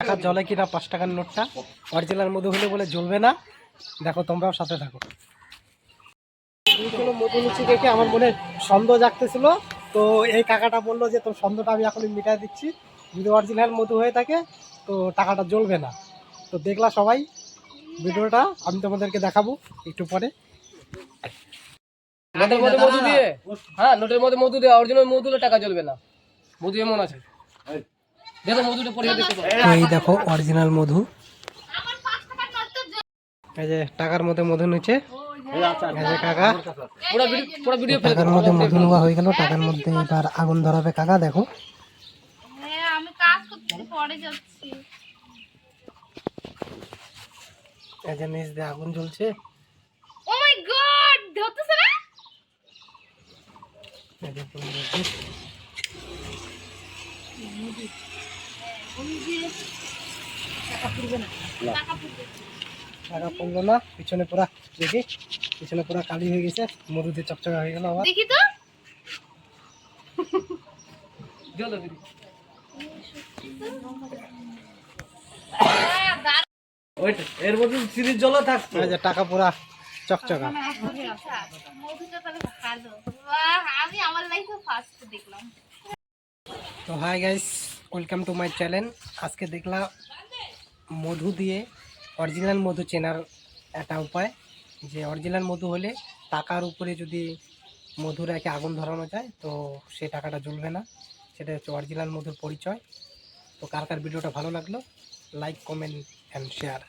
টাকা জলে কিনা পাঁচ টাকার নোটটা। অরিজিনাল মধু হলে বলে জ্বলবে না। দেখো তোমরাও সাথে থাকো। মধু লুচি দেখে আমার মনে সন্দেহ জাগতেছিল। তো এই কাকাটা বলল যে তোর সন্দেহটা আমি এখন মিটাই দিচ্ছি। যদি অরিজিনাল মধু হয়ে থাকে তো টাকাটা জ্বলবে না। তো দেখলা সবাই ভিডিওটা। আমি তোমাদেরকে দেখাবো একটু পরে। নোটের মধ্যে মধু দিয়ে? হ্যাঁ নোটের মধ্যে মধু দিয়ে অরিজিনাল মধু টাকা চলবে না। মধু এমন আছে। এই দেখো অরিজিনাল মধু। এই যে টাকার মধ্যে মধু নিচ্ছে। এই কাকা। পুরো ভিডিও পুরো ভিডিও ফেলে টাকার মধ্যে মধু নেওয়া হয়ে গেল টাকার মধ্যে এবার আগুন ধরাবে কাকা দেখো। হ্যাঁ আমি কাজ করতে পরে যাচ্ছি। এই যে নিচ দিয়ে আগুন জ্বলছে। মাই গড ধরতেছে না? এই যে পুরো মধু। টাকা না পিছনে পুরা দেখি পিছনে পুরা কালি হয়ে গেছে চকচকা হয়ে গেল আবার। দেখি তো। জল দিদি। হ্যাঁ, এর মধ্যে সিরিজ জল থাকতো। এই যে টাকা পুরা চকচকা। মধুটা তাহলে ভালো। আমি আমার লাইফে ফার্স্ট দেখলাম। তো hi guys welcome to my channel আজকে দেখলাম মধু দিয়ে অরিজিনাল মধু চেনার একটা উপায়, যে অরিজিনাল মধু হলে টাকার উপরে যদি মধু রেখে আগুন ধরানো যায়, তো সে টাকাটা জ্বলবে না। সেটা হচ্ছে অরিজিনাল মধুর পরিচয়। তো কার কার ভিডিওটা ভালো লাগল লাইক কমেন্ট অ্যান্ড শেয়ার